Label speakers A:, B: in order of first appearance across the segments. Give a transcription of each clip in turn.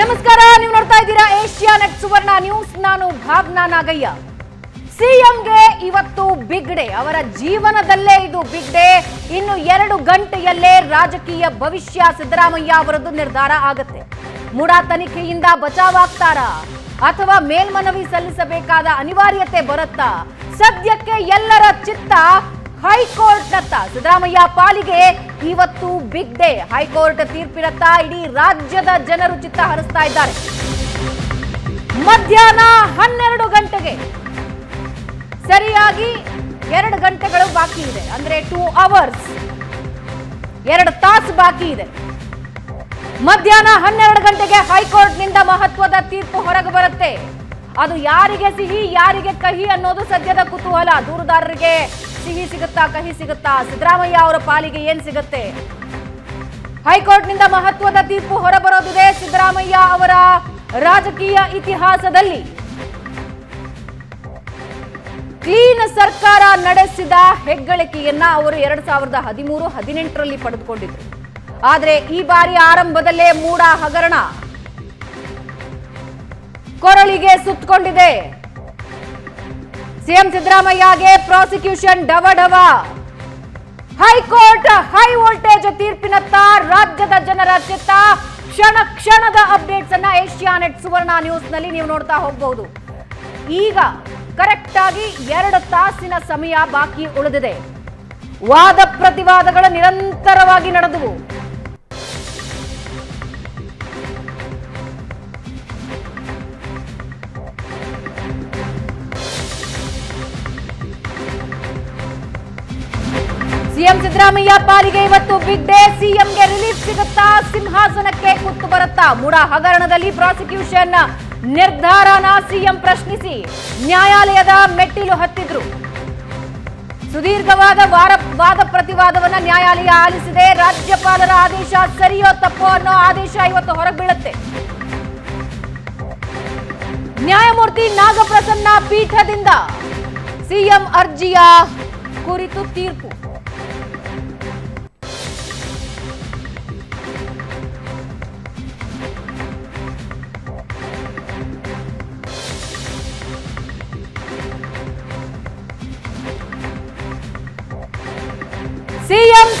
A: ನಮಸ್ಕಾರ, ನೀವು ನೋಡ್ತಾ ಇದ್ದೀರಾ ಏಷ್ಯಾ ನೆಟ್ ಸುವರ್ಣ ನ್ಯೂಸ್. ನಾನು ಭಾವನಾ ನಾಗಯ್ಯ. ಸಿಎಂಗೆ ಇವತ್ತು ಬಿಗ್ ಡೇ. ಅವರ ಜೀವನದಲ್ಲೇ ಇದು ಬಿಗ್ ಡೇ. ಇನ್ನು ಎರಡು ಗಂಟೆಯಲ್ಲೇ ರಾಜಕೀಯ ಭವಿಷ್ಯ ಸಿದ್ದರಾಮಯ್ಯ ಅವರದ್ದು ನಿರ್ಧಾರ ಆಗತ್ತೆ. ಮುಡಾ ತನಿಖೆಯಿಂದ ಬಚಾವಾಗ್ತಾರ? ಅಥವಾ ಮೇಲ್ಮನವಿ ಸಲ್ಲಿಸಬೇಕಾದ ಅನಿವಾರ್ಯತೆ ಬರುತ್ತಾ? ಸದ್ಯಕ್ಕೆ ಎಲ್ಲರ ಚಿತ್ತ ಹೈಕೋರ್ಟ್ನತ್ತ ಸಿದ್ದರಾಮಯ್ಯ ಪಾಲಿಗೆ ಇವತ್ತು ಬಿಗ್ ಡೇ ಹೈಕೋರ್ಟ್ ತೀರ್ಪಿನತ್ತ ಇಡೀ ರಾಜ್ಯದ ಜನರು ಚಿತ್ತ ಹರಿಸ್ತಾ ಇದ್ದಾರೆ. ಮಧ್ಯಾಹ್ನ ಹನ್ನೆರಡು ಗಂಟೆಗೆ ಸರಿಯಾಗಿ ಎರಡು ಗಂಟೆಗಳು ಬಾಕಿ ಇದೆ. ಅಂದ್ರೆ ಟೂ ಅವರ್ಸ್ ಎರಡು ತಾಸು ಬಾಕಿ ಇದೆ. ಮಧ್ಯಾಹ್ನ ಹನ್ನೆರಡು ಗಂಟೆಗೆ ಹೈಕೋರ್ಟ್ನಿಂದ ಮಹತ್ವದ ತೀರ್ಪು ಹೊರಗೆ ಬರುತ್ತೆ. ಅದು ಯಾರಿಗೆ ಸಿಹಿ, ಯಾರಿಗೆ ಕಹಿ ಅನ್ನೋದು ಸದ್ಯದ ಕುತೂಹಲ. ದೂರುದಾರರಿಗೆ ಸಿಹಿ ಸಿಗುತ್ತಾ, ಕಹಿ ಸಿಗುತ್ತಾ? ಸಿದ್ದರಾಮಯ್ಯ ಅವರ ಪಾಲಿಗೆ ಏನ್ ಸಿಗುತ್ತೆ? ಹೈಕೋರ್ಟ್ನಿಂದ ಮಹತ್ವದ ತೀರ್ಪು ಹೊರಬರೋದಿದೆ ಸಿದ್ದರಾಮಯ್ಯ ಅವರ ರಾಜಕೀಯ ಇತಿಹಾಸದಲ್ಲಿ. ಕ್ಲೀನ್ ಸರ್ಕಾರ ನಡೆಸಿದ ಹೆಗ್ಗಳಿಕೆಯನ್ನ ಅವರು ಎರಡ್ ಸಾವಿರದ ಹದಿಮೂರು, ಹದಿನೆಂಟರಲ್ಲಿ ಪಡೆದುಕೊಂಡಿದ್ರು. ಆದರೆ ಈ ಬಾರಿ ಆರಂಭದಲ್ಲೇ ಮೂಡ ಹಗರಣ. ಕೊರಳಿಗೆ ಸುತ್ತಕೊಂಡಿದೆ. ಸಿಎಂ ಸಿದ್ದರಾಮಯ್ಯಗೆ ಪ್ರಾಸಿಕ್ಯೂಷನ್ ಡವ ಡವ. ಹೈಕೋರ್ಟ್ ಹೈ ವೋಲ್ಟೇಜ್ ತೀರ್ಪಿನತ್ತ ರಾಜ್ಯದ ಜನರ ಚಿತ್ತ. ಕ್ಷಣ ಕ್ಷಣದ ಅಪ್ಡೇಟ್ಸ್ ಅನ್ನ ಏಷ್ಯಾನೆಟ್ ಸುವರ್ಣ ನ್ಯೂಸ್ನಲ್ಲಿ ನೀವು ನೋಡ್ತಾ ಹೋಗಬಹುದು ಈಗ ಕರೆಕ್ಟ್ ಆಗಿ ಎರಡು ತಾಸಿನ ಸಮಯ ಬಾಕಿ ಉಳಿದಿದೆ. ವಾದ ಪ್ರತಿವಾದಗಳು ನಿರಂತರವಾಗಿ ನಡೆದವು. ಸಿಎಂ ಸಿದ್ದರಾಮಯ್ಯ ಪಾಲಿಗೆ ಇವತ್ತು ಬಿಗ್ ಡೇ, ಸಿಎಂಗೆ ರಿಲೀಫ್ ಸಿಗುತ್ತಾ? ಸಿಂಹಾಸನಕ್ಕೆ ಕುತ್ತು ಬರುತ್ತಾ? ಮೂಡ ಹಗರಣದಲ್ಲಿ ಪ್ರಾಸಿಕ್ಯೂಷನ್ ನಿರ್ಧಾರನ ಸಿಎಂ ಪ್ರಶ್ನಿಸಿ, ನ್ಯಾಯಾಲಯದ ಮೆಟ್ಟಿಲು ಹತ್ತಿದ್ರು. ಸುದೀರ್ಘವಾದ ವಾರ, ವಾದ ಪ್ರತಿವಾದವನ್ನ ನ್ಯಾಯಾಲಯ ಆಲಿಸಿದೆ. ರಾಜ್ಯಪಾಲರ ಆದೇಶ ಸರಿಯೋ ತಪ್ಪೋ ಅನ್ನೋ ಆದೇಶ ಇವತ್ತು ಹೊರಗೆ ಬೀಳುತ್ತೆ. ನ್ಯಾಯಮೂರ್ತಿ ನಾಗಪ್ರಸನ್ನ ಪೀಠದಿಂದ ಸಿಎಂ ಅರ್ಜಿಯ ಕುರಿತು ತೀರ್ಪು.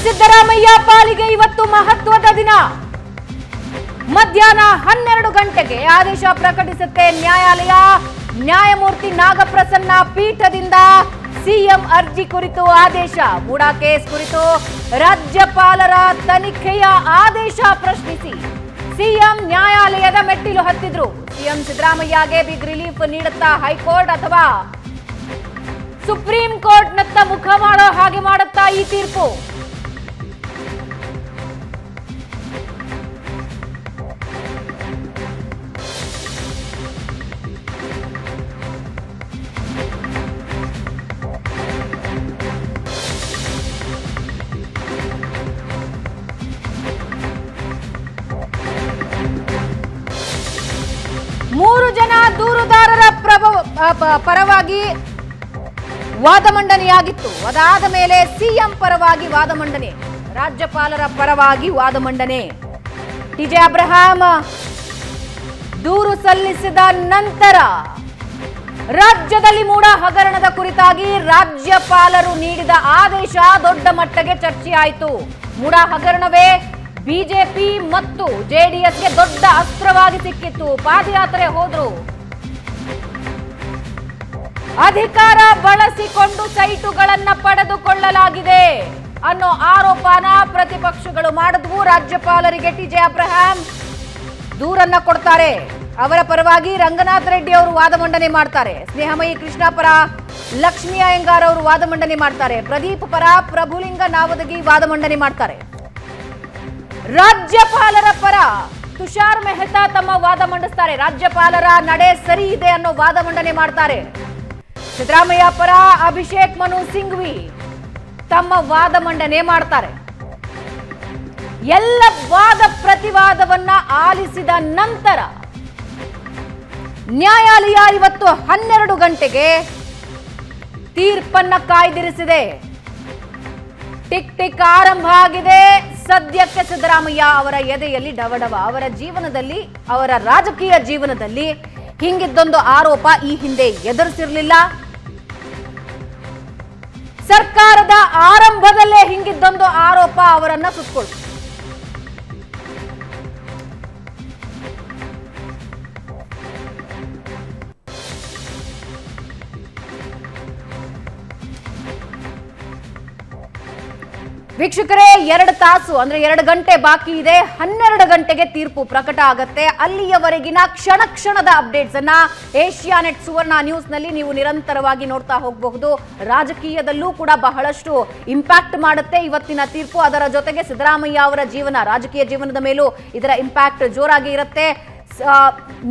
A: ಸಿದ್ದರಾಮಯ್ಯ ಪಾಲಿಗೆ ಇವತ್ತು ಮಹತ್ವದ ದಿನ. ಮಧ್ಯಾಹ್ನ ಹನ್ನೆರಡು ಗಂಟೆಗೆ ಆದೇಶ ಪ್ರಕಟಿಸುತ್ತೆ ನ್ಯಾಯಾಲಯ. ನ್ಯಾಯಮೂರ್ತಿ ನಾಗಪ್ರಸನ್ನ ಪೀಠದಿಂದ ಸಿಎಂ ಅರ್ಜಿ ಕುರಿತು ಆದೇಶ ಮೂಡಾ ಕೇಸ್ ಕುರಿತು ರಾಜ್ಯಪಾಲರ ತನಿಖೆಯ ಆದೇಶ ಪ್ರಶ್ನಿಸಿ. ಸಿಎಂ ನ್ಯಾಯಾಲಯದ ಮೆಟ್ಟಿಲು ಹತ್ತಿದ್ರು. ಸಿಎಂ ಸಿದ್ದರಾಮಯ್ಯಗೆ ಬಿಗ್ ರಿಲೀಫ್ ನೀಡುತ್ತಾ ಹೈಕೋರ್ಟ್ ಅಥವಾ ಸುಪ್ರೀಂ ಕೋರ್ಟ್ನತ್ತ ಮುಖ ಮಾಡೋ ಹಾಗೆ ಮಾಡುತ್ತಾ ಈ ತೀರ್ಪು? ಪರವಾಗಿ ವಾದ ಮಂಡನೆಯಾಗಿತ್ತು ಅದಾದ ಮೇಲೆ ಸಿಎಂ ಪರವಾಗಿ ವಾದ ಮಂಡನೆ ರಾಜ್ಯಪಾಲರ ಪರವಾಗಿ ವಾದ ಮಂಡನೆ ಟಿಜೆ ಅಬ್ರಹಾಂ ದೂರು ಸಲ್ಲಿಸಿದ ನಂತರ ರಾಜ್ಯದಲ್ಲಿ ಮೂಡ ಹಗರಣದ ಕುರಿತಾಗಿ ರಾಜ್ಯಪಾಲರು ನೀಡಿದ ಆದೇಶ ದೊಡ್ಡ ಮಟ್ಟಕ್ಕೆ ಚರ್ಚೆಯಾಯಿತು. ಮೂಡ ಹಗರಣವೇ ಬಿಜೆಪಿ ಮತ್ತು ಜೆಡಿಎಸ್ಗೆ ದೊಡ್ಡ ಅಸ್ತ್ರವಾಗಿ ಸಿಕ್ಕಿತ್ತು. ಪಾದಯಾತ್ರೆ ಹೋದ್ರು. ಅಧಿಕಾರ ಬಳಸಿಕೊಂಡು ಸೈಟುಗಳನ್ನ ಪಡೆದುಕೊಳ್ಳಲಾಗಿದೆ ಅನ್ನೋ ಆರೋಪನ ಪ್ರತಿಪಕ್ಷಗಳು ಮಾಡಿದ್ವು. ರಾಜ್ಯಪಾಲರಿಗೆ ಟಿಜೆ ಅಬ್ರಹಾಂ ದೂರನ್ನ ಕೊಡ್ತಾರೆ. ಅವರ ಪರವಾಗಿ ರಂಗನಾಥ್ ರೆಡ್ಡಿ ಅವರು ವಾದ ಮಂಡನೆ ಮಾಡ್ತಾರೆ. ಸ್ನೇಹಮಯಿ ಕೃಷ್ಣ ಪರ, ಲಕ್ಷ್ಮೀ ಅಯ್ಯಂಗಾರ್ ಅವರು ವಾದ ಮಂಡನೆ ಮಾಡ್ತಾರೆ. ಪ್ರದೀಪ್ ಪರ, ಪ್ರಭುಲಿಂಗ ನಾವದಗಿ ವಾದ ಮಂಡನೆ ಮಾಡ್ತಾರೆ. ರಾಜ್ಯಪಾಲರ ಪರ ತುಷಾರ್ ಮೆಹ್ತಾ ತಮ್ಮ ವಾದ ಮಂಡಿಸ್ತಾರೆ. ರಾಜ್ಯಪಾಲರ ನಡೆ ಸರಿ ಇದೆ ಅನ್ನೋ ವಾದ ಮಂಡನೆ ಮಾಡ್ತಾರೆ. ಸಿದ್ದರಾಮಯ್ಯ ಪರ ಅಭಿಷೇಕ್ ಮನು ಸಿಂಘ್ವಿ ತಮ್ಮ ವಾದ ಮಂಡನೆ ಮಾಡ್ತಾರೆ. ಎಲ್ಲ ವಾದ ಪ್ರತಿವಾದವನ್ನ ಆಲಿಸಿದ ನಂತರ ನ್ಯಾಯಾಲಯ ಇವತ್ತು ಹನ್ನೆರಡು ಗಂಟೆಗೆ ತೀರ್ಪನ್ನ ಕಾಯ್ದಿರಿಸಿದೆ. ಟಿಕ್ ಟಿಕ್ ಆರಂಭ ಆಗಿದೆ. ಸದ್ಯಕ್ಕೆ ಸಿದ್ದರಾಮಯ್ಯ ಅವರ ಎದೆಯಲ್ಲಿ ಡವಡವ ಅವರ ಜೀವನದಲ್ಲಿ, ಅವರ ರಾಜಕೀಯ ಜೀವನದಲ್ಲಿ ಹಿಂಗಿದ್ದೊಂದು ಆರೋಪ ಈ ಹಿಂದೆ ಎದುರಿಸಿರ್ಲಿಲ್ಲ. ಸರ್ಕಾರದ ಆರಂಭದಲ್ಲೇ ಹಿಂಗಿದ್ದೊಂದು ಆರೋಪ ಅವರನ್ನ ಸುತ್ತಕೊಳ್ತು ವೀಕ್ಷಕರೇ, ಎರಡು ತಾಸು, ಅಂದ್ರೆ ಎರಡು ಗಂಟೆ ಬಾಕಿ ಇದೆ. ಹನ್ನೆರಡು ಗಂಟೆಗೆ ತೀರ್ಪು ಪ್ರಕಟ ಆಗತ್ತೆ. ಅಲ್ಲಿಯವರೆಗಿನ ಕ್ಷಣ ಕ್ಷಣದ ಅಪ್ಡೇಟ್ಸ್ ಅನ್ನ ಏಷ್ಯಾ ನೆಟ್ ಸುವರ್ಣ ನ್ಯೂಸ್ನಲ್ಲಿ ನೀವು ನಿರಂತರವಾಗಿ ನೋಡ್ತಾ ಹೋಗಬಹುದು. ರಾಜಕೀಯದಲ್ಲೂ ಕೂಡ ಬಹಳಷ್ಟು ಇಂಪ್ಯಾಕ್ಟ್ ಮಾಡುತ್ತೆ ಇವತ್ತಿನ ತೀರ್ಪು. ಅದರ ಜೊತೆಗೆ ಸಿದ್ದರಾಮಯ್ಯ ಅವರ ಜೀವನ, ರಾಜಕೀಯ ಜೀವನದ ಮೇಲೂ ಇದರ ಇಂಪ್ಯಾಕ್ಟ್ ಜೋರಾಗಿ ಇರುತ್ತೆ.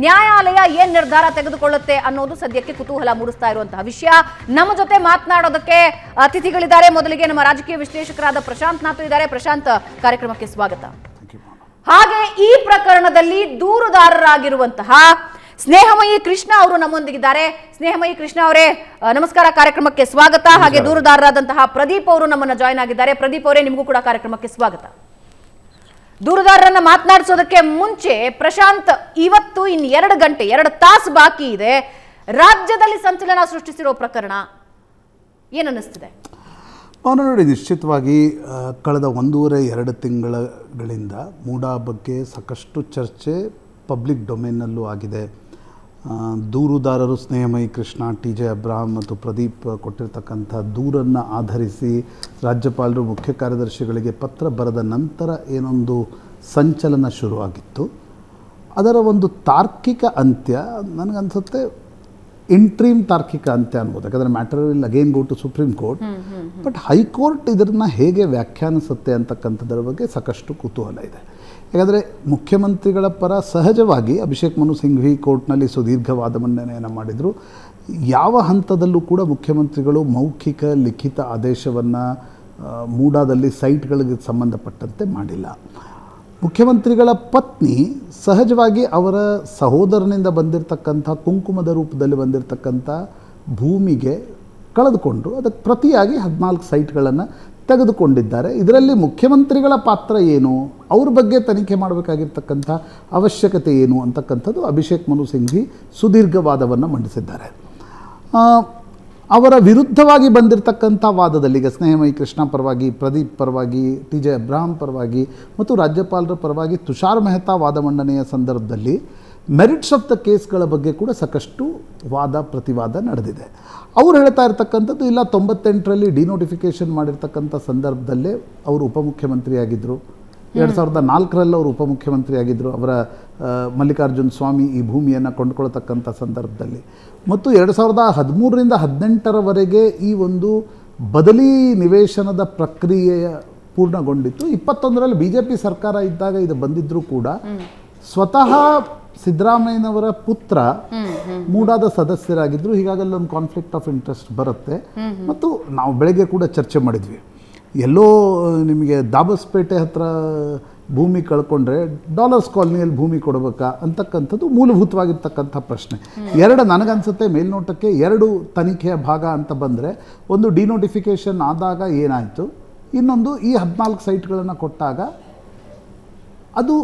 A: ನ್ಯಾಯಾಲಯ ಏನ್ ನಿರ್ಧಾರ ತೆಗೆದುಕೊಳ್ಳುತ್ತೆ ಅನ್ನೋದು ಸದ್ಯಕ್ಕೆ ಕುತೂಹಲ ಮೂಡಿಸ್ತಾ ಇರುವಂತಹ ವಿಷಯ. ನಮ್ಮ ಜೊತೆ ಮಾತನಾಡೋದಕ್ಕೆ ಅತಿಥಿಗಳಿದ್ದಾರೆ ಮೊದಲಿಗೆ ನಮ್ಮ ರಾಜಕೀಯ ವಿಶ್ಲೇಷಕರಾದ ಪ್ರಶಾಂತ್ ನಾಥ್ ಇದ್ದಾರೆ. ಪ್ರಶಾಂತ್ ಕಾರ್ಯಕ್ರಮಕ್ಕೆ ಸ್ವಾಗತ. ಹಾಗೆ ಈ ಪ್ರಕರಣದಲ್ಲಿ ದೂರುದಾರರಾಗಿರುವಂತಹ ಸ್ನೇಹಮಯಿ ಕೃಷ್ಣ ಅವರು ನಮ್ಮೊಂದಿಗಿದ್ದಾರೆ. ಸ್ನೇಹಮಯಿ ಕೃಷ್ಣ ಅವರೇ ನಮಸ್ಕಾರ. ಕಾರ್ಯಕ್ರಮಕ್ಕೆ ಸ್ವಾಗತ. ಹಾಗೆ ದೂರುದಾರರಾದಂತಹ ಪ್ರದೀಪ್ ಅವರು ನಮ್ಮನ್ನ ಜಾಯ್ನ್ ಆಗಿದ್ದಾರೆ. ಪ್ರದೀಪ್ ಅವರೇ ನಿಮಗೂ ಕೂಡ ಕಾರ್ಯಕ್ರಮಕ್ಕೆ ಸ್ವಾಗತ. ದೂರುದಾರರನ್ನ ಮಾತನಾಡಿಸೋದಕ್ಕೆ ಮುಂಚೆ ಪ್ರಶಾಂತ್ ಇವತ್ತು ಇನ್ನು ಎರಡು ಗಂಟೆ, ಎರಡು ತಾಸು ಬಾಕಿ ಇದೆ. ರಾಜ್ಯದಲ್ಲಿ ಸಂಚಲನ ಸೃಷ್ಟಿಸಿರೋ ಪ್ರಕರಣ ಏನನ್ನಿಸ್ತಿದೆ
B: ಅವನು ನೋಡಿ, ನಿಶ್ಚಿತವಾಗಿ ಕಳೆದ ಒಂದೂವರೆ, ಎರಡು ತಿಂಗಳಗಳಿಂದ ಮೂಡಾ ಬಗ್ಗೆ ಸಾಕಷ್ಟು ಚರ್ಚೆ ಪಬ್ಲಿಕ್ ಡೊಮೇನಲ್ಲೂ ಆಗಿದೆ. ದೂರುದಾರರು Snehamayi Krishna T J Abraham ಮತ್ತು ಪ್ರದೀಪ್ ಕೊಟ್ಟಿರ್ತಕ್ಕಂಥ ದೂರನ್ನು ಆಧರಿಸಿ ರಾಜ್ಯಪಾಲರು ಮುಖ್ಯ ಕಾರ್ಯದರ್ಶಿಗಳಿಗೆ ಪತ್ರ ಬರೆದ ನಂತರ ಏನೊಂದು ಸಂಚಲನ ಶುರುವಾಗಿತ್ತು. ಅದರ ಒಂದು ತಾರ್ಕಿಕ ಅಂತ್ಯ ನನಗನ್ಸುತ್ತೆ ಇಂಟ್ರೀಮ್ ತಾರ್ಕಿಕ ಅಂತ್ಯ ಅನ್ಬೋದು. ಯಾಕಂದರೆ matter will again go to supreme court but high court ಇದನ್ನು ಹೇಗೆ ವ್ಯಾಖ್ಯಾನಿಸುತ್ತೆ ಅಂತಕ್ಕಂಥದ್ರ ಬಗ್ಗೆ ಸಾಕಷ್ಟು ಕುತೂಹಲ ಇದೆ. ಯಾಕಂದರೆ ಮುಖ್ಯಮಂತ್ರಿಗಳ ಪರ ಸಹಜವಾಗಿ ಅಭಿಷೇಕ್ ಮನು ಸಿಂಘ್ವಿ ಕೋರ್ಟ್ನಲ್ಲಿ ಸುದೀರ್ಘವಾದ ಮಂಡನೆಯನ್ನು ಮಾಡಿದರು. ಯಾವ ಹಂತದಲ್ಲೂ ಕೂಡ ಮುಖ್ಯಮಂತ್ರಿಗಳು ಮೌಖಿಕ, ಲಿಖಿತ ಆದೇಶವನ್ನು ಮೂಡಾದಲ್ಲಿ ಸೈಟ್ಗಳಿಗೆ ಸಂಬಂಧಪಟ್ಟಂತೆ ಮಾಡಿಲ್ಲ. ಮುಖ್ಯಮಂತ್ರಿಗಳ ಪತ್ನಿ ಸಹಜವಾಗಿ ಅವರ ಸಹೋದರನಿಂದ ಬಂದಿರತಕ್ಕಂಥ, ಕುಂಕುಮದ ರೂಪದಲ್ಲಿ ಬಂದಿರತಕ್ಕಂಥ ಭೂಮಿಗೆ ಕಳೆದುಕೊಂಡು ಅದಕ್ಕೆ ಪ್ರತಿಯಾಗಿ ಹದಿನಾಲ್ಕು ಸೈಟ್ಗಳನ್ನು ತೆಗೆದುಕೊಂಡಿದ್ದಾರೆ. ಇದರಲ್ಲಿ ಮುಖ್ಯಮಂತ್ರಿಗಳ ಪಾತ್ರ ಏನು? ಅವ್ರ ಬಗ್ಗೆ ತನಿಖೆ ಮಾಡಬೇಕಾಗಿರ್ತಕ್ಕಂಥ ಅವಶ್ಯಕತೆ ಏನು ಅಂತಕ್ಕಂಥದ್ದು ಅಭಿಷೇಕ್ ಮನು ಸಿಂಘ್ವಿ ಸುದೀರ್ಘವಾದವನ್ನು ಮಂಡಿಸಿದ್ದಾರೆ. ಅವರ ವಿರುದ್ಧವಾಗಿ ಬಂದಿರತಕ್ಕಂಥ ವಾದದಲ್ಲಿ ಈಗ ಸ್ನೇಹಮಯಿ ಕೃಷ್ಣ ಪರವಾಗಿ, ಪ್ರದೀಪ್ ಪರವಾಗಿ, ಟಿ ಜೆ ಅಬ್ರಾಹಂ ಪರವಾಗಿ ಮತ್ತು ರಾಜ್ಯಪಾಲರ ಪರವಾಗಿ ತುಷಾರ್ ಮೆಹ್ತಾ ವಾದ ಮಂಡನೆಯ ಸಂದರ್ಭದಲ್ಲಿ ಮೆರಿಟ್ಸ್ ಆಫ್ ದ ಕೇಸ್ಗಳ ಬಗ್ಗೆ ಕೂಡ ಸಾಕಷ್ಟು ವಾದ ಪ್ರತಿವಾದ ನಡೆದಿದೆ. ಅವ್ರು ಹೇಳ್ತಾ ಇರ್ತಕ್ಕಂಥದ್ದು ಇಲ್ಲ ತೊಂಬತ್ತೆಂಟರಲ್ಲಿ ಡಿನೋಟಿಫಿಕೇಷನ್ ಮಾಡಿರ್ತಕ್ಕಂಥ ಸಂದರ್ಭದಲ್ಲೇ ಅವರು ಉಪಮುಖ್ಯಮಂತ್ರಿಯಾಗಿದ್ದರು ಎರಡು ಸಾವಿರದ ನಾಲ್ಕರಲ್ಲಿ ಅವರು ಉಪಮುಖ್ಯಮಂತ್ರಿ ಆಗಿದ್ದರು ಅವರ ಮಲ್ಲಿಕಾರ್ಜುನ್ ಸ್ವಾಮಿ ಈ ಭೂಮಿಯನ್ನು ಕೊಂಡ್ಕೊಳ್ತಕ್ಕಂಥ ಸಂದರ್ಭದಲ್ಲಿ. ಮತ್ತು ಎರಡು ಸಾವಿರದ ಹದಿಮೂರರಿಂದ ಹದಿನೆಂಟರವರೆಗೆ ಈ ಒಂದು ಬದಲಿ ನಿವೇಶನದ ಪ್ರಕ್ರಿಯೆಯ ಪೂರ್ಣಗೊಂಡಿತ್ತು. ಇಪ್ಪತ್ತೊಂದರಲ್ಲಿ ಬಿ ಜೆ ಪಿ ಸರ್ಕಾರ ಇದ್ದಾಗ ಇದು ಬಂದಿದ್ದರೂ ಕೂಡ ಸ್ವತಃ ಸಿದ್ದರಾಮಯ್ಯನವರ ಪುತ್ರ ಮೂಡಾದ ಸದಸ್ಯರಾಗಿದ್ದರು ಹೀಗಾಗಿ ಅಲ್ಲೊಂದು ಕಾನ್ಫ್ಲಿಕ್ಟ್ ಆಫ್ ಇಂಟ್ರೆಸ್ಟ್ ಬರುತ್ತೆ. ಮತ್ತು ನಾವು ಬೆಳಗ್ಗೆ ಕೂಡ ಚರ್ಚೆ ಮಾಡಿದ್ವಿ. ಎಲ್ಲೋ ನಿಮಗೆ ದಾಬಸ್ಪೇಟೆ ಹತ್ರ ಭೂಮಿ ಕಳ್ಕೊಂಡ್ರೆ ಡಾಲರ್ಸ್ ಕಾಲೋನಿಯಲ್ಲಿ ಭೂಮಿ ಕೊಡಬೇಕಾ ಅಂತಕ್ಕಂಥದ್ದು ಮೂಲಭೂತವಾಗಿರ್ತಕ್ಕಂಥ ಪ್ರಶ್ನೆ. ಎರಡು ನನಗನ್ಸುತ್ತೆ ಮೇಲ್ನೋಟಕ್ಕೆ ಎರಡು ತನಿಖೆಯ ಭಾಗ ಅಂತ ಬಂದರೆ ಒಂದು ಡಿನೋಟಿಫಿಕೇಷನ್ ಆದಾಗ ಏನಾಯಿತು? ಇನ್ನೊಂದು ಈ ಹದಿನಾಲ್ಕು ಸೈಟ್ಗಳನ್ನು ಕೊಟ್ಟಾಗ ಅದು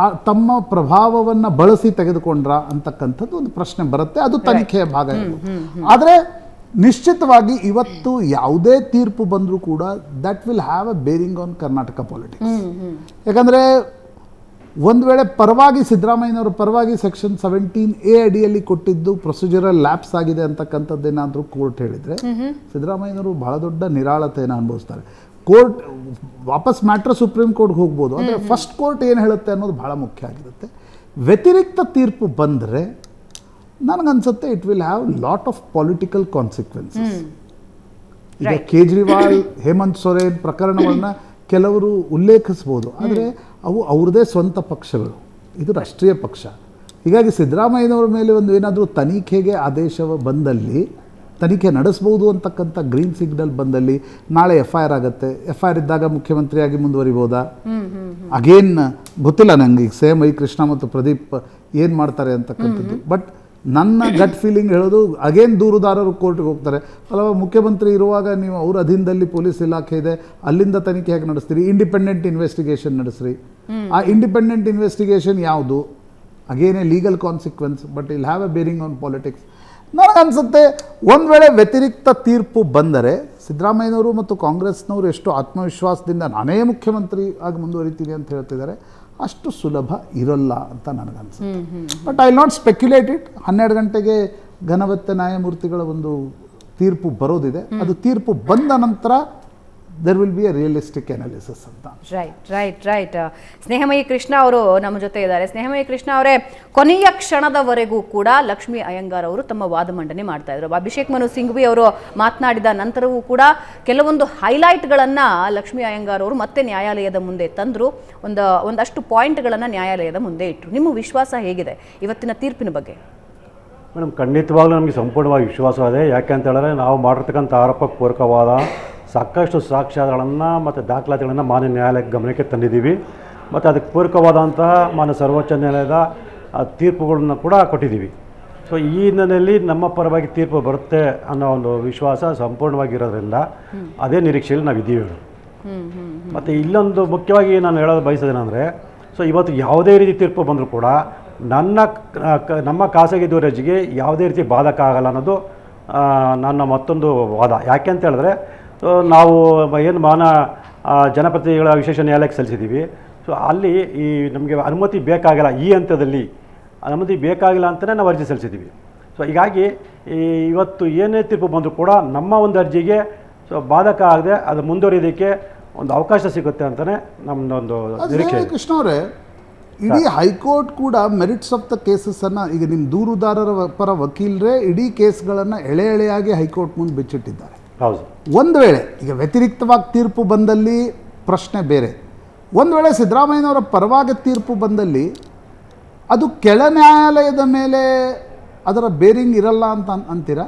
B: ಆ ತಮ್ಮ ಪ್ರಭಾವವನ್ನು ಬಳಸಿ ತೆಗೆದುಕೊಂಡ್ರ ಅಂತಕ್ಕಂಥದ್ದು ಒಂದು ಪ್ರಶ್ನೆ ಬರುತ್ತೆ. ಅದು ತನಿಖೆಯ ಭಾಗ ಆದರೆ ನಿಶ್ಚಿತವಾಗಿ ಇವತ್ತು ಯಾವುದೇ ತೀರ್ಪು ಬಂದರೂ ಕೂಡ that will have a bearing on Karnataka politics ಯಾಕಂದರೆ ಒಂದು ವೇಳೆ ಪರವಾಗಿ ಸಿದ್ದರಾಮಯ್ಯನವರು ಪರವಾಗಿ ಸೆಕ್ಷನ್ ಸೆವೆಂಟೀನ್ ಎ ಅಡಿಯಲ್ಲಿ ಕೊಟ್ಟಿದ್ದು ಪ್ರೊಸೀಜರಲ್ ಲ್ಯಾಪ್ಸ್ ಆಗಿದೆ ಅಂತಕ್ಕಂಥದ್ದೇನಾದರೂ ಕೋರ್ಟ್ ಹೇಳಿದರೆ ಸಿದ್ದರಾಮಯ್ಯನವರು ಬಹಳ ದೊಡ್ಡ ನಿರಾಳತೆಯನ್ನು ಅನುಭವಿಸ್ತಾರೆ. ಕೋರ್ಟ್ ವಾಪಸ್ ಮ್ಯಾಟ್ರ್ ಸುಪ್ರೀಂ ಕೋರ್ಟ್ಗೆ ಹೋಗ್ಬೋದು. ಅಂದರೆ ಫಸ್ಟ್ ಕೋರ್ಟ್ ಏನು ಹೇಳುತ್ತೆ ಅನ್ನೋದು ಭಾಳ ಮುಖ್ಯ ಆಗಿರುತ್ತೆ. ವ್ಯತಿರಿಕ್ತ ತೀರ್ಪು ಬಂದರೆ ನನಗನ್ಸುತ್ತೆ it will have lot of political consequences ಈಗ ಕೇಜ್ರಿವಾಲ್ ಹೇಮಂತ್ ಸೊರೇನ್ ಪ್ರಕರಣವನ್ನು ಕೆಲವರು ಉಲ್ಲೇಖಿಸ್ಬೋದು. ಆದರೆ ಅವು ಅವ್ರದೇ ಸ್ವಂತ ಪಕ್ಷಗಳು. ಇದು ರಾಷ್ಟ್ರೀಯ ಪಕ್ಷ. ಹೀಗಾಗಿ ಸಿದ್ದರಾಮಯ್ಯನವರ ಮೇಲೆ ಒಂದು ಏನಾದರೂ ತನಿಖೆಗೆ ಆದೇಶ ಬಂದಲ್ಲಿ ತನಿಖೆ ನಡೆಸ್ಬೋದು ಅಂತಕ್ಕಂಥ ಗ್ರೀನ್ ಸಿಗ್ನಲ್ ಬಂದಲ್ಲಿ ನಾಳೆ ಎಫ್ ಐ ಆರ್ ಆಗುತ್ತೆ. ಎಫ್ ಐ ಆರ್ ಇದ್ದಾಗ ಮುಖ್ಯಮಂತ್ರಿಯಾಗಿ ಮುಂದುವರಿಬೋದಾ? ಅಗೇನ್ ಗೊತ್ತಿಲ್ಲ ನನಗೆ ಈಗ ಸೇಮ್ ಐ ಕೃಷ್ಣ ಮತ್ತು ಪ್ರದೀಪ್ ಏನು ಮಾಡ್ತಾರೆ ಅಂತಕ್ಕಂಥದ್ದು. ಬಟ್ ನನ್ನ ಗಟ್ ಫೀಲಿಂಗ್ ಹೇಳೋದು ಅಗೇನ್ ದೂರುದಾರರು ಕೋರ್ಟ್ಗೆ ಹೋಗ್ತಾರೆ. ಅಲ್ಲವ ಮುಖ್ಯಮಂತ್ರಿ ಇರುವಾಗ ನೀವು ಅವ್ರ ಅಧೀನದಲ್ಲಿ ಪೊಲೀಸ್ ಇಲಾಖೆ ಇದೆ ಅಲ್ಲಿಂದ ತನಿಖೆ ಹೇಗೆ ನಡೆಸ್ತೀರಿ? ಇಂಡಿಪೆಂಡೆಂಟ್ ಇನ್ವೆಸ್ಟಿಗೇಷನ್ ನಡೆಸ್ರಿ. ಆ ಇಂಡಿಪೆಂಡೆಂಟ್ ಇನ್ವೆಸ್ಟಿಗೇಷನ್ ಯಾವುದು? Again a legal consequence but it'll have a bearing on politics ನನಗನ್ಸುತ್ತೆ ಒಂದು ವೇಳೆ ವ್ಯತಿರಿಕ್ತ ತೀರ್ಪು ಬಂದರೆ ಸಿದ್ದರಾಮಯ್ಯನವರು ಮತ್ತು ಕಾಂಗ್ರೆಸ್ನವರು ಎಷ್ಟು ಆತ್ಮವಿಶ್ವಾಸದಿಂದ ನಾನೇ ಮುಖ್ಯಮಂತ್ರಿ ಆಗಿ ಮುಂದುವರಿತೀನಿ ಅಂತ ಹೇಳ್ತಿದ್ದಾರೆ ಅಷ್ಟು ಸುಲಭ ಇರಲ್ಲ ಅಂತ ನನಗನ್ಸುತ್ತೆ. But I not speculate it ಹನ್ನೆರಡು ಗಂಟೆಗೆ ಘನವತ್ತ ನ್ಯಾಯಮೂರ್ತಿಗಳ ಒಂದು ತೀರ್ಪು ಬರೋದಿದೆ. ಅದು ತೀರ್ಪು ಬಂದ ನಂತರ there will be a realistic analysis ಅಂತ
A: right right right Snehamayi Krishna ಅವರು ನಮ್ಮ ಜೊತೆ ಇದ್ದಾರೆ. ಸ್ನೇಹಮಯಿ ಕೃಷ್ಣ ಅವರೇ ಕೊನೆಯ ಕ್ಷಣದವರೆಗೂ ಕೂಡ ಲಕ್ಷ್ಮಿ ಅಯ್ಯಂಗಾರ್ ಅವರು ತಮ್ಮ ವಾದ ಮಂಡನೆ ಮಾಡ್ತಾ ಇದ್ರು. ಅಭಿಷೇಕ್ ಮನು ಸಿಂಘ್ವಿ ಅವರು ಮಾತನಾಡಿದ ನಂತರವೂ ಕೂಡ ಕೆಲವೊಂದು ಹೈಲೈಟ್ಗಳನ್ನು ಲಕ್ಷ್ಮಿ ಅಯ್ಯಂಗಾರ್ ಅವರು ಮತ್ತೆ ನ್ಯಾಯಾಲಯದ ಮುಂದೆ ತಂದ್ರು. ಒಂದು ಒಂದಷ್ಟು ಪಾಯಿಂಟ್ಗಳನ್ನು ನ್ಯಾಯಾಲಯದ ಮುಂದೆ ಇಟ್ಟರು ನಿಮ್ಮ ವಿಶ್ವಾಸ ಹೇಗಿದೆ ಇವತ್ತಿನ ತೀರ್ಪಿನ ಬಗ್ಗೆ?
C: ಮೇಡಮ್ ಖಂಡಿತವಾಗ್ಲೂ ನಮಗೆ ಸಂಪೂರ್ಣವಾಗಿ ವಿಶ್ವಾಸ ಇದೆ ಯಾಕೆ ಅಂತ ಹೇಳಿದ್ರೆ ನಾವು ಮಾಡಿರ್ತಕ್ಕಂಥ ಆರೋಪಕ್ಕೆ ಪೂರಕವಾದ ಸಾಕಷ್ಟು ಸಾಕ್ಷ್ಯಗಳನ್ನು ಮತ್ತು ದಾಖಲಾತಿಗಳನ್ನು ಮಾನ್ಯ ನ್ಯಾಯಾಲಯಕ್ಕೆ ಗಮನಕ್ಕೆ ತಂದಿದ್ದೀವಿ. ಮತ್ತು ಅದಕ್ಕೆ ಪೂರಕವಾದಂತಹ ಮಾನ್ಯ ಸರ್ವೋಚ್ಚ ನ್ಯಾಯಾಲಯದ ತೀರ್ಪುಗಳನ್ನು ಕೂಡ ಕೊಟ್ಟಿದ್ದೀವಿ. ಸೊ ಈ ಹಿನ್ನೆಲೆಯಲ್ಲಿ ನಮ್ಮ ಪರವಾಗಿ ತೀರ್ಪು ಬರುತ್ತೆ ಅನ್ನೋ ಒಂದು ವಿಶ್ವಾಸ ಸಂಪೂರ್ಣವಾಗಿರೋದ್ರಿಂದ ಅದೇ ನಿರೀಕ್ಷೆಯಲ್ಲಿ ನಾವು ಇದ್ದೀವಿ ಮತ್ತು ಇಲ್ಲೊಂದು ಮುಖ್ಯವಾಗಿ ನಾನು ಹೇಳೋದು ಬಯಸೋದೇನೆಂದರೆ ಸೊ ಇವತ್ತು ಯಾವುದೇ ರೀತಿ ತೀರ್ಪು ಬಂದರೂ ಕೂಡ ನನ್ನ ನಮ್ಮ ಖಾಸಗಿ ದೂರಜಿಗೆ ಯಾವುದೇ ರೀತಿ ಬಾಧಕ ಆಗಲ್ಲ ಅನ್ನೋದು ನನ್ನ ಮತ್ತೊಂದು ವಾದ. ಯಾಕೆ ಅಂತ ಹೇಳಿದ್ರೆ ನಾವು ಏನು ಮಾನ ಜನಪ್ರತಿನಿಧಿಗಳ ವಿಶೇಷ ನ್ಯಾಯಾಲಯಕ್ಕೆ ಸಲ್ಲಿಸಿದ್ದೀವಿ ಸೊ ಅಲ್ಲಿ ಈ ನಮಗೆ ಅನುಮತಿ ಬೇಕಾಗಿಲ್ಲ ಈ ಹಂತದಲ್ಲಿ. ಅನುಮತಿ ಬೇಕಾಗಿಲ್ಲ ಅಂತಲೇ ನಾವು ಅರ್ಜಿ ಸಲ್ಲಿಸಿದ್ದೀವಿ ಸೊ ಹೀಗಾಗಿ ಈ ಇವತ್ತು ಏನೇ ತೀರ್ಪು ಬಂದರೂ ಕೂಡ ನಮ್ಮ ಒಂದು ಅರ್ಜಿಗೆ ಸೊ ಬಾಧಕ ಆಗದೆ ಅದು ಮುಂದುವರಿಯೋದಕ್ಕೆ ಒಂದು ಅವಕಾಶ ಸಿಗುತ್ತೆ ಅಂತಲೇ ನಮ್ಮದೊಂದು ನಿರೀಕ್ಷೆ.
B: ಕೃಷ್ಣ ಅವರೇ ಇಡೀ ಹೈಕೋರ್ಟ್ ಕೂಡ ಮೆರಿಟ್ಸ್ ಆಫ್ ದ ಕೇಸಸ್ಸನ್ನು ಈಗ ನಿಮ್ಮ ದೂರುದಾರರ ಪರ ವಕೀಲರೇ ಇಡೀ ಕೇಸ್ಗಳನ್ನು ಎಳೆ ಎಳೆಯಾಗಿ ಹೈಕೋರ್ಟ್ ಮುಂದೆ ಬಿಚ್ಚಿಟ್ಟಿದ್ದಾರೆ.
C: ಹೌದು.
B: ಒಂದು ವೇಳೆ ಈಗ ವ್ಯತಿರಿಕ್ತವಾಗಿ ತೀರ್ಪು ಬಂದಲ್ಲಿ ಪ್ರಶ್ನೆ ಬೇರೆ. ಒಂದು ವೇಳೆ ಸಿದ್ದರಾಮಯ್ಯನವರ ಪರವಾಗಿ ತೀರ್ಪು ಬಂದಲ್ಲಿ ಅದು ಕೆಳ ನ್ಯಾಯಾಲಯದ ಮೇಲೆ ಅದರ ಬೇರಿಂಗ್ ಇರಲ್ಲ ಅಂತ ಅಂತೀರಾ?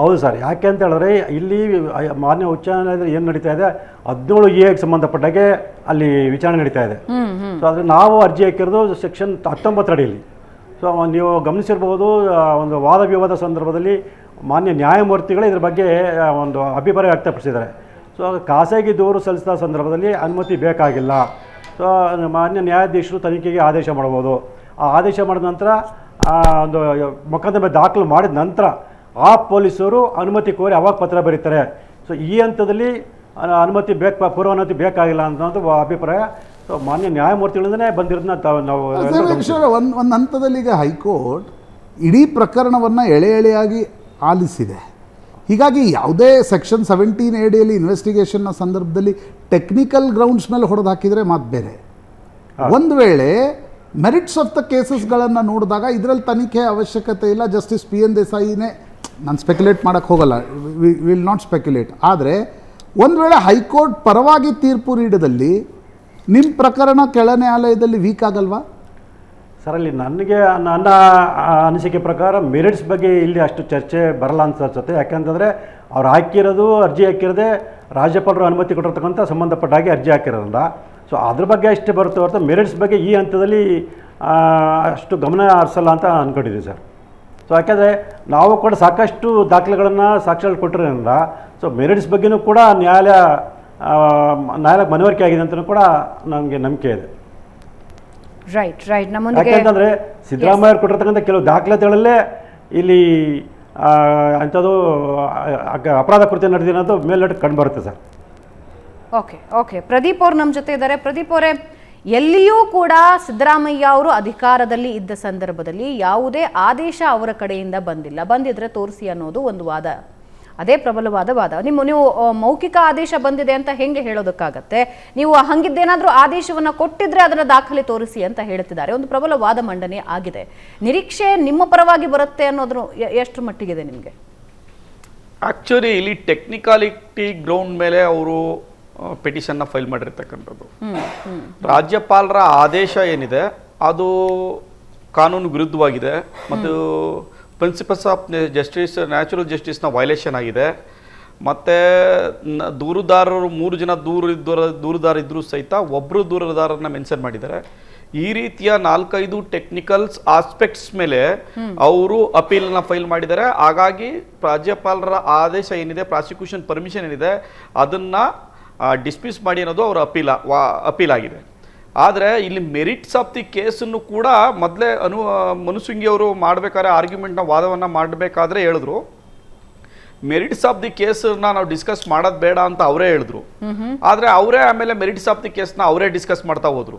C: ಹೌದು ಸರ್. ಯಾಕೆ ಅಂತ ಹೇಳಿದ್ರೆ ಇಲ್ಲಿ ಮಾನ್ಯ ಉಚ್ಚ ನ್ಯಾಯಾಲಯದಲ್ಲಿ ಏನು ನಡೀತಾ ಇದೆ ಹದಿನೇಳು ಎ ಸಂಬಂಧಪಟ್ಟಾಗೆ ಅಲ್ಲಿ ವಿಚಾರಣೆ ನಡೀತಾ ಇದೆ. ಸೊ ಆದರೆ ನಾವು ಅರ್ಜಿ ಹಾಕಿರೋದು ಸೆಕ್ಷನ್ ಹತ್ತೊಂಬತ್ತರಡಿಯಲ್ಲಿ. ಸೊ ನೀವು ಗಮನಿಸಿರ್ಬೋದು ಒಂದು ವಾದ ವಿವಾದ ಸಂದರ್ಭದಲ್ಲಿ ಮಾನ್ಯ ನ್ಯಾಯಮೂರ್ತಿಗಳೇ ಇದ್ರ ಬಗ್ಗೆ ಒಂದು ಅಭಿಪ್ರಾಯ ವ್ಯಕ್ತಪಡಿಸಿದ್ದಾರೆ. ಸೊ ಖಾಸಗಿ ದೂರು ಸಲ್ಲಿಸಿದ ಸಂದರ್ಭದಲ್ಲಿ ಅನುಮತಿ ಬೇಕಾಗಿಲ್ಲ. ಸೊ ಮಾನ್ಯ ನ್ಯಾಯಾಧೀಶರು ತನಿಖೆಗೆ ಆದೇಶ ಮಾಡ್ಬೋದು ಆ ಆದೇಶ ಮಾಡಿದ ನಂತರ ಒಂದು ಮೊಕದ್ದಮೆ ದಾಖಲು ಮಾಡಿದ ನಂತರ ಆ ಪೊಲೀಸರು ಅನುಮತಿ ಕೋರಿ ಅವಾಗ ಪತ್ರ ಬರೀತಾರೆ. ಸೊ ಈ ಹಂತದಲ್ಲಿ ಅನುಮತಿ ಬೇಕು ಪೂರ್ವ ಅನುಮತಿ ಬೇಕಾಗಿಲ್ಲ ಅಂತ ಅಭಿಪ್ರಾಯ. ಸೊ ಮಾನ್ಯ ನ್ಯಾಯಮೂರ್ತಿಗಳಿಂದನೇ ಬಂದಿರೋದನ್ನ ತಾವು ನಾವು
B: ಒಂದು ಒಂದು ಹಂತದಲ್ಲಿ ಈಗ ಹೈಕೋರ್ಟ್ ಇಡೀ ಪ್ರಕರಣವನ್ನು ಎಳೆ ಎಳೆಯಾಗಿ ಆಲಿಸಿದೆ. ಹೀಗಾಗಿ ಯಾವುದೇ ಸೆಕ್ಷನ್ ಸೆವೆಂಟೀನ್ ಎಡಿಯಲ್ಲಿ ಇನ್ವೆಸ್ಟಿಗೇಷನ್ನ ಸಂದರ್ಭದಲ್ಲಿ ಟೆಕ್ನಿಕಲ್ ಗ್ರೌಂಡ್ಸ್ ಮೇಲೆ ಹೊಡೆದು ಹಾಕಿದರೆ ಮಾತು ಬೇರೆ. ಒಂದು ವೇಳೆ ಮೆರಿಟ್ಸ್ ಆಫ್ ದ ಕೇಸಸ್ಗಳನ್ನು ನೋಡಿದಾಗ ಇದರಲ್ಲಿ ತನಿಖೆ ಅವಶ್ಯಕತೆ ಇಲ್ಲ ಜಸ್ಟಿಸ್ ಪಿ ಎನ್ ದೇಸಾಯಿನೇ ನಾನು ಸ್ಪೆಕ್ಯುಲೇಟ್ ಮಾಡೋಕ್ಕೆ ಹೋಗಲ್ಲ ವಿಲ್ ನಾಟ್ ಸ್ಪೆಕ್ಯುಲೇಟ್ ಆದರೆ ಒಂದು ವೇಳೆ ಹೈಕೋರ್ಟ್ ಪರವಾಗಿ ತೀರ್ಪು ನೀಡದಲ್ಲಿ ನಿಮ್ಮ ಪ್ರಕರಣ ಕೆಳ ನ್ಯಾಯಾಲಯದಲ್ಲಿ ವೀಕ್ ಆಗಲ್ವಾ?
C: ಸರ್, ಅಲ್ಲಿ ನನಗೆ, ನನ್ನ ಅನಿಸಿಕೆ ಪ್ರಕಾರ ಮೆರಿಟ್ಸ್ ಬಗ್ಗೆ ಇಲ್ಲಿ ಅಷ್ಟು ಚರ್ಚೆ ಬರಲ್ಲ ಅಂತ ಅನ್ಸುತ್ತೆ ಯಾಕಂತಂದರೆ ಅವ್ರು ಹಾಕಿರೋದು ಅರ್ಜಿ ಹಾಕಿರೋದೇ ರಾಜ್ಯಪಾಲರು ಅನುಮತಿ ಕೊಟ್ಟಿರ್ತಕ್ಕಂಥ ಸಂಬಂಧಪಟ್ಟ ಹಾಗೆ ಅರ್ಜಿ ಹಾಕಿರೋದ್ರಿಂದ. ಸೊ ಅದ್ರ ಬಗ್ಗೆ ಅಷ್ಟೇ ಬರುತ್ತೆ ಹೊರತು ಮೆರಿಟ್ಸ್ ಬಗ್ಗೆ ಈ ಹಂತದಲ್ಲಿ ಅಷ್ಟು ಗಮನ ಹರಿಸಲ್ಲ ಅಂತ ಅಂದ್ಕೊಂಡಿದ್ದೀವಿ ಸರ್. ಸೊ ಯಾಕೆಂದರೆ ನಾವು ಕೂಡ ಸಾಕಷ್ಟು ದಾಖಲೆಗಳನ್ನು ಸಾಕ್ಷಿಗಳು ಕೊಟ್ಟಿರೋದ್ರಿಂದ ಸೊ ಮೆರಿಟ್ಸ್ ಬಗ್ಗೆನೂ ಕೂಡ ನ್ಯಾಯಾಲಯ ನ್ಯಾಯಾಲಯಕ್ಕೆ ಮನವರಿಕೆ ಆಗಿದೆ ಅಂತಲೂ ಕೂಡ ನನಗೆ ನಂಬಿಕೆ ಇದೆ.
A: ರೈಟ್ ರೈಟ್ ನಮ್ಮೊಂದಿಗೆ
C: ಯಾಕೆಂತಂದ್ರೆ ಸಿದ್ದರಾಮಯ್ಯ ಕೊಟ್ಟಿರ್ತಕ್ಕಂಥ ಕೆಲವು ದಾಖಲಾತಿಗಳಲ್ಲೇ ಇಲ್ಲಿ ಅಂಥದ್ದು ಅಪರಾಧ ಕೃತ್ಯ ನಡೆದಿರೋದು ಮೇಲ್ನೋಟಕ್ಕೆ ಕಂಡು ಬರುತ್ತೆ ಸರ್.
A: ಓಕೆ ಓಕೆ ಪ್ರದೀಪ್ ಅವ್ರು ನಮ್ಮ ಜೊತೆ ಇದ್ದಾರೆ. ಪ್ರದೀಪ್ ಅವರೇ ಎಲ್ಲಿಯೂ ಕೂಡ ಸಿದ್ದರಾಮಯ್ಯ ಅವರು ಅಧಿಕಾರದಲ್ಲಿ ಇದ್ದ ಸಂದರ್ಭದಲ್ಲಿ ಯಾವುದೇ ಆದೇಶ ಅವರ ಕಡೆಯಿಂದ ಬಂದಿಲ್ಲ. ಬಂದಿದ್ರೆ ತೋರಿಸಿ ಅನ್ನೋದು ಒಂದು ವಾದ. ಅದೇ ಪ್ರಬಲವಾದ ವಾದ. ನಿಮ್ಮ ನೀವು ಮೌಖಿಕ ಆದೇಶ ಬಂದಿದೆ ಅಂತ ಹೆಂಗೆ ಹೇಳೋದಕ್ಕಾಗತ್ತೆ? ನೀವು ಹಂಗಿದ್ದೇನಾದ್ರೂ ಆದೇಶವನ್ನ ಕೊಟ್ಟಿದ್ರೆ ಅದರ ದಾಖಲೆ ತೋರಿಸಿ ಅಂತ ಹೇಳ್ತಿದ್ದಾರೆ. ಒಂದು ಪ್ರಬಲ ವಾದ ಮಂಡನೆ ಆಗಿದೆ. ನಿರೀಕ್ಷೆ ನಿಮ್ಮ ಪರವಾಗಿ ಬರುತ್ತೆ ಅನ್ನೋದ್ರ ಎಷ್ಟು ಮಟ್ಟಿಗಿದೆ ನಿಮಗೆ?
D: ಆಕ್ಚುಲಿ ಇಲ್ಲಿ ಟೆಕ್ನಿಕಾಲಿಟಿ ಗ್ರೌಂಡ್ ಮೇಲೆ ಅವರು ಪಿಟಿಷನ್ನ ಫೈಲ್ ಮಾಡಿರ್ತಕ್ಕಂಥದ್ದು. ರಾಜ್ಯಪಾಲರ ಆದೇಶ ಏನಿದೆ ಅದು ಕಾನೂನು ವಿರುದ್ಧವಾಗಿದೆ. ಮತ್ತು ಪ್ರಿನ್ಸಿಪಲ್ಸ್ ಆಫ್ ಜಸ್ಟಿಸ್ ನ್ಯಾಚುರಲ್ ಜಸ್ಟಿಸ್ನ ವೈಲೇಷನ್ ಆಗಿದೆ. ಮತ್ತು ದೂರುದಾರರು ಮೂರು ಜನ ದೂರ ದೂರ ದೂರುದಾರ ಇದ್ದರೂ ಸಹಿತ ಒಬ್ಬರು ದೂರದಾರರನ್ನ ಮೆನ್ಷನ್ ಮಾಡಿದ್ದಾರೆ. ಈ ರೀತಿಯ ನಾಲ್ಕೈದು ಟೆಕ್ನಿಕಲ್ಸ್ ಆಸ್ಪೆಕ್ಟ್ಸ್ ಮೇಲೆ ಅವರು ಅಪೀಲನ್ನು ಫೈಲ್ ಮಾಡಿದ್ದಾರೆ. ಹಾಗಾಗಿ ರಾಜ್ಯಪಾಲರ ಆದೇಶ ಏನಿದೆ ಪ್ರಾಸಿಕ್ಯೂಷನ್ ಪರ್ಮಿಷನ್ ಏನಿದೆ ಅದನ್ನು ಡಿಸ್ಮಿಸ್ ಮಾಡಿ ಅನ್ನೋದು ಅವರ ಅಪೀಲ ವಾ ಅಪೀಲ್ ಆಗಿದೆ. ಆದರೆ ಇಲ್ಲಿ ಮೆರಿಟ್ಸ್ ಆಫ್ ದಿ ಕೇಸನ್ನು ಕೂಡ ಮೊದಲೇ ಅನು ಮನುಸಿಂಗಿ ಅವರು ಮಾಡಬೇಕಾದ್ರೆ ಆರ್ಗ್ಯುಮೆಂಟ್ನ ವಾದವನ್ನು ಮಾಡಬೇಕಾದ್ರೆ ಹೇಳಿದ್ರು. ಮೆರಿಟ್ಸ್ ಆಫ್ ದಿ ಕೇಸನ್ನ ನಾವು ಡಿಸ್ಕಸ್ ಮಾಡೋದು ಬೇಡ ಅಂತ ಅವರೇ ಹೇಳಿದ್ರು. ಆದರೆ ಅವರೇ ಆಮೇಲೆ ಮೆರಿಟ್ಸ್ ಆಫ್ ದಿ ಕೇಸ್ನ ಅವರೇ ಡಿಸ್ಕಸ್ ಮಾಡ್ತಾ ಹೋದ್ರು.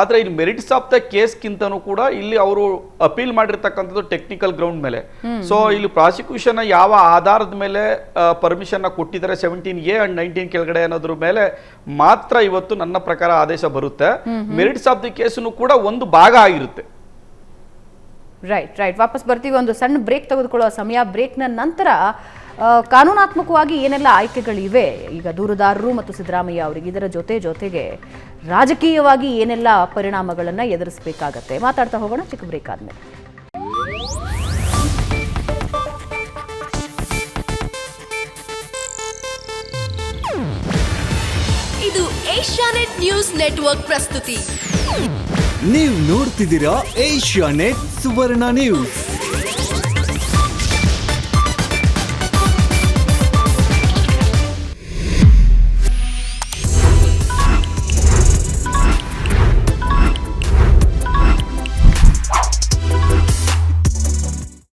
D: ಆದರೆ ಇಲ್ಲಿ ಮೆರಿಟ್ಸ್ ಆಫ್ ದ ಕೇಸ್ಗಿಂತನೂ ಕೂಡ ಇಲ್ಲಿ ಅವರು ಅಪೀಲ್ ಮಾಡಿರ್ತಕ್ಕಂಥದ್ದು ಟೆಕ್ನಿಕಲ್ ಗ್ರೌಂಡ್ ಮೇಲೆ. ಸೊ ಇಲ್ಲಿ ಪ್ರಾಸಿಕ್ಯೂಷನ್ ಯಾವ ಆಧಾರದ ಮೇಲೆ ಪರ್ಮಿಷನ್ನ ಕೊಟ್ಟಿದ್ದಾರೆ ಸೆವೆಂಟೀನ್ ಎ ಅಂಡ್ ನೈನ್ಟೀನ್ ಕೆಳಗಡೆ ಅನ್ನೋದ್ರ ಮೇಲೆ ಮಾತ್ರ ಇವತ್ತು ನನ್ನ ಪ್ರಕಾರ ಆದೇಶ ಬರುತ್ತೆ. ಮೆರಿಟ್ಸ್ ಆಫ್ ದಿ ಕೇಸನ್ನು ಕೂಡ ಒಂದು ಭಾಗ ಆಗಿರುತ್ತೆ.
A: ರೈಟ್ ರೈಟ್ ವಾಪಸ್ ಬರ್ತೀವಿ ಒಂದು ಸಣ್ಣ ಬ್ರೇಕ್ ತೆಗೆದುಕೊಳ್ಳುವ ಸಮಯ. ಬ್ರೇಕ್ನ ನಂತರ ಕಾನೂನಾತ್ಮಕವಾಗಿ ಏನೆಲ್ಲ ಆಯ್ಕೆಗಳಿವೆ? ಈಗ ದೂರುದಾರರು ಮತ್ತು ಸಿದ್ದರಾಮಯ್ಯ ಅವರಿಗೆ ಇದರ ಜೊತೆ ಜೊತೆಗೆ ರಾಜಕೀಯವಾಗಿ ಏನೆಲ್ಲ ಪರಿಣಾಮಗಳನ್ನು ಎದುರಿಸಬೇಕಾಗತ್ತೆ? ಮಾತಾಡ್ತಾ ಹೋಗೋಣ ಚಿಕ್ಕ ಬ್ರೇಕ್ ಆದಮೇಲೆ.
E: ಇದು ಏಷ್ಯಾನೆಟ್ ನ್ಯೂಸ್ ನೆಟ್ವರ್ಕ್ ಪ್ರಸ್ತುತಿ.
F: ನೀವು ನೋಡ್ತಿದ್ದೀರಾ ಏಷ್ಯಾನೆಟ್ ಸುವರ್ಣ ನ್ಯೂಸ್.